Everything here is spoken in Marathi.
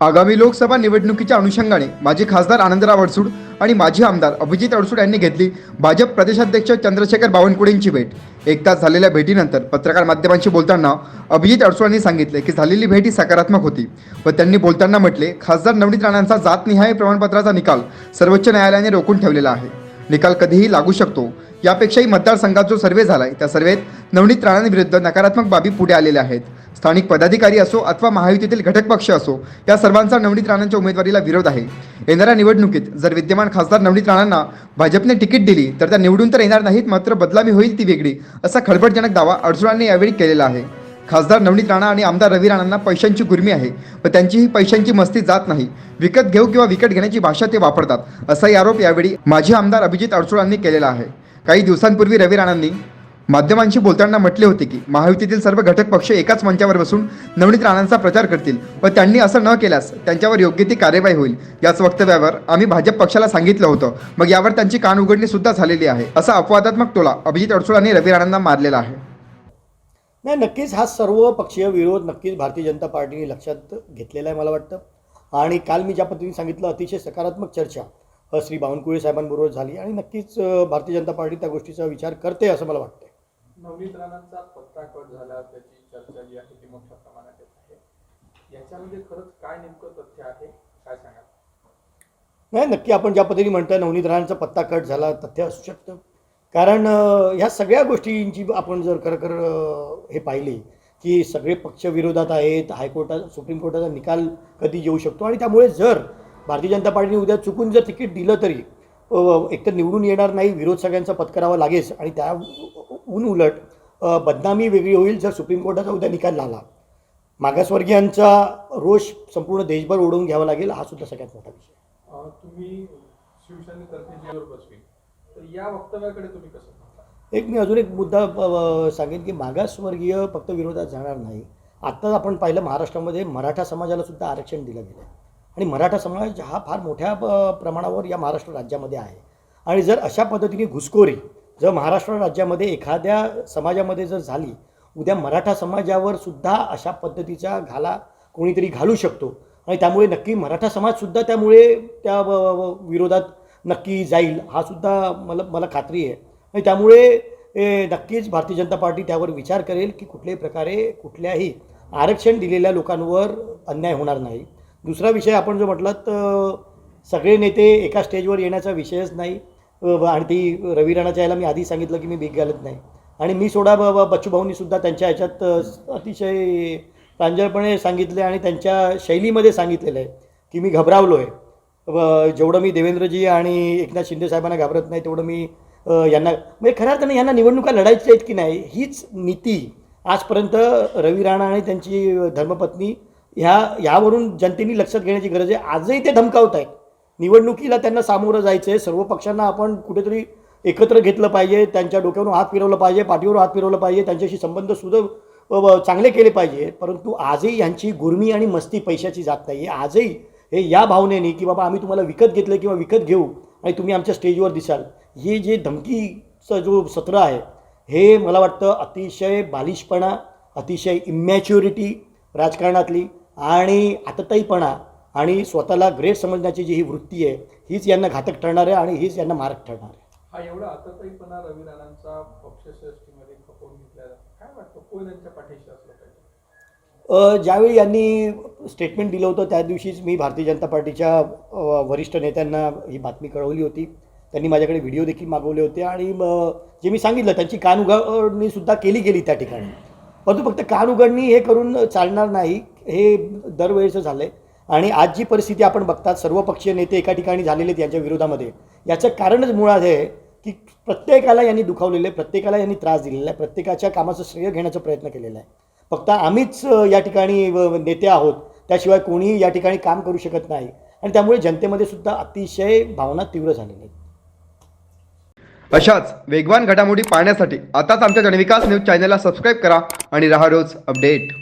आगामी लोकसभा निवडणुकीच्या अनुषंगाने माजी खासदार आनंदराव अडसूड आणि माजी आमदार अभिजित अडसूड यांनी घेतली भाजप प्रदेशाध्यक्ष चंद्रशेखर बावनकुळेंची भेट. एक तास झालेल्या भेटीनंतर पत्रकार माध्यमांशी बोलताना अभिजित अडसूड यांनी सांगितले की झालेली भेट ही सकारात्मक होती व त्यांनी बोलताना म्हटले खासदार नवनीत राणांचा जातनिहाय प्रमाणपत्राचा निकाल सर्वोच्च न्यायालयाने रोखून ठेवलेला आहे. निकाल कधीही लागू शकतो. यापेक्षाही मतदारसंघात जो सर्वे झालाय त्या सर्वेत नवनीत राणांविरुद्ध नकारात्मक बाबी पुढे आलेल्या आहेत. स्थानिक पदाधिकारी असो अथवा महायुतीतील घटक पक्ष असो या सर्वांचा नवनीत राणांच्या उमेदवारीला विरोध आहे. येणाऱ्या निवडणुकीत जर विद्यमान खासदार नवनीत राणांना भाजपने तिकीट दिली तर त्या निवडून तर येणार नाहीत मात्र बदलामी होईल ती वेगळी असा खळबळजनक दावा अडसुळांनी यावेळी केलेला आहे. खासदार नवनीत राणा आणि आमदार रवी राणांना पैशांची गुर्मी आहे व त्यांचीही पैशांची मस्ती जात नाही. विकत घेऊ किंवा विकत घेण्याची भाषा ते वापरतात असाही आरोप यावेळी माजी आमदार अभिजित अडसुळांनी केलेला आहे. काही दिवसांपूर्वी रवी राणांनी माध्यमांशी बोलताना म्हटले होते की महायुतीतील सर्व घटक पक्ष एकाच मंचावर बसून नवनीत राणांचा प्रचार करतील व त्यांनी असं न केल्यास त्यांच्यावर योग्य ती कार्यवाही होईल. याच वक्तव्यावर आम्ही भाजप पक्षाला सांगितलं होतं. मग यावर त्यांची कान उघडणी सुद्धा झालेली आहे. असा अपवादात्मक टोला अभिजित अडसुळांनी रवी राणांना मारलेला आहे. नाही नक्कीच हा सर्व पक्षीय विरोध नक्कीच भारतीय जनता पार्टीने लक्षात घेतलेला आहे मला वाटतं. आणि काल मी ज्या पद्धतीने सांगितलं अतिशय सकारात्मक चर्चा श्री बावनकुळे साहेबांबरोबर झाली. आणि नक्कीच भारतीय जनता पार्टी त्या गोष्टीचा विचार करते असं मला वाटतं नवनीत राणांचा पत्ता कट झाला त्याची चर्चा जी आहे ती मोठ्या प्रमाणात येत आहे. याच्यामध्ये खरंच काय नेमकं तथ्य आहे काय सांगा नाही नक्की आपण ज्या पद्धतीने म्हणतोय नवनीत राणांचा पत्ता कट झाला तथ्य असू शकतं. कारण ह्या सगळ्या गोष्टींची आपण जर खरं खरं हे पाहिली की सगळे पक्ष विरोधात आहेत हायकोर्टात सुप्रीम कोर्टाचा निकाल कधी येऊ शकतो? आणि त्यामुळे जर भारतीय जनता पार्टीने उद्या चुकून जर तिकीट दिलं तरी एकतर निवडून येणार नाही विरोध सगळ्यांचा पत्करावा लागेल आणि त्या ऊन उलट बदनामी वेगळी होईल जर सुप्रीम कोर्टाचा उद्या निकाल लागला. मागासवर्गीयांचा रोष संपूर्ण देशभर ओढवून घ्यावा लागेल हा सुद्धा सगळ्यात मोठा विषय. तुम्ही शिवसेनेतर्फे तर या वक्तव्याकडे तुम्ही कसं एक मी अजून एक मुद्दा सांगेन की मागासवर्गीय फक्त विरोधात जाणार नाही. आत्ताच आपण पाहिलं महाराष्ट्रामध्ये मराठा समाजाला सुद्धा आरक्षण दिलं गेलं आणि मराठा समाज हा फार मोठ्या प्रमाणावर या महाराष्ट्र राज्यामध्ये आहे. आणि जर अशा पद्धतीने घुसखोरी जर महाराष्ट्र राज्यामध्ये एखाद्या समाजामध्ये जर झाली उद्या मराठा समाजावर सुद्धा अशा पद्धतीचा घाला कोणीतरी घालू शकतो. आणि त्यामुळे नक्की मराठा समाजसुद्धा त्यामुळे त्या विरोधात नक्की जाईल हा सुद्धा मला मला खात्री आहे. आणि त्यामुळे नक्कीच भारतीय जनता पार्टी त्यावर विचार करेल की कुठल्याही प्रकारे कुठल्याही आरक्षण दिलेल्या लोकांवर अन्याय होणार नाही. दुसरा विषय आपण जो म्हटलात तर सगळे नेते एका स्टेजवर येण्याचा विषयच नाही. आणि ती रवी राणाच्या यायला मी आधी सांगितलं की मी भीक घालत नाही. आणि मी सोडा ब- ब- बच्चूभाऊंनी सुद्धा त्यांच्या ह्याच्यात अतिशय प्रांजळपणे सांगितले आणि त्यांच्या शैलीमध्ये सांगितलेलं आहे की मी घबरावलो आहे व जेवढं मी देवेंद्रजी आणि एकनाथ शिंदे साहेबांना घाबरत नाही तेवढं मी यांना म्हणजे खऱ्या अर्थाने यांना निवडणुका लढायच्या आहेत की नाही हीच नीती आजपर्यंत रवी राणा आणि त्यांची धर्मपत्नी ह्या ह्यावरून जनतेने लक्षात घेण्याची गरज आहे. आजही ते धमकावत आहेत. निवडणुकीला त्यांना सामोरं जायचं आहे सर्व पक्षांना आपण कुठेतरी एकत्र घेतलं पाहिजे. त्यांच्या डोक्यावरून हात फिरवलं पाहिजे पाठीवर हात फिरवलं पाहिजे. त्यांच्याशी संबंध सुद्धा चांगले केले पाहिजे. परंतु आजही यांची गुरमी आणि मस्ती पैशाची जात नाही आहे आजही हे या भावनेने की बाबा आम्ही तुम्हाला विकत घेतलं किंवा विकत घेऊ आणि तुम्ही आमच्या स्टेजवर दिसाल. हे जे धमकीचं जो सत्र आहे हे मला वाटतं अतिशय बालिशपणा अतिशय इमॅच्युरिटी राजकारणातली आणि आतताईपणा आणि स्वतःला ग्रेट समजण्याची जी ही वृत्ती आहे हीच यांना घातक ठरणार आहे आणि हीच यांना मारक ठरणार आहे. हा एवढा आतताईपणा रवी राणांचा पक्षश्रेष्ठीमध्ये खपवून घेतला काय वाटतं कोण यांच्या पाठीशी असलं पाहिजे? ज्यावेळी यांनी स्टेटमेंट दिलं होतं त्या दिवशीच मी भारतीय जनता पार्टीच्या वरिष्ठ नेत्यांना ही बातमी कळवली होती. त्यांनी माझ्याकडे व्हिडिओ देखील मागवले होते आणि जे मी सांगितलं त्यांची कान उघडणी सुद्धा केली गेली त्या ठिकाणी. परंतु फक्त कान उघडणी हे करून चालणार नाही हे दरवेळेचं झालं आहे आणि आज जी परिस्थिती आपण बघतात सर्वपक्षीय नेते एका ठिकाणी झालेले आहेत यांच्या विरोधामध्ये. याचं कारणच मुळात हे आहे की प्रत्येकाला यांनी दुखावलेलं आहे प्रत्येकाला यांनी त्रास दिलेला आहे प्रत्येकाच्या कामाचं श्रेय घेण्याचा प्रयत्न केलेला आहे. फक्त आम्हीच या ठिकाणी नेते आहोत त्याशिवाय कोणीही या ठिकाणी काम करू शकत नाही. आणि त्यामुळे जनतेमध्ये सुद्धा अतिशय भावना तीव्र झालेल्या आहेत. अशाच वेगवान घडामोडी पाहण्यासाठी आताच आमच्या जनविकास न्यूज चॅनलला सबस्क्राईब करा आणि राहा रोज अपडेट.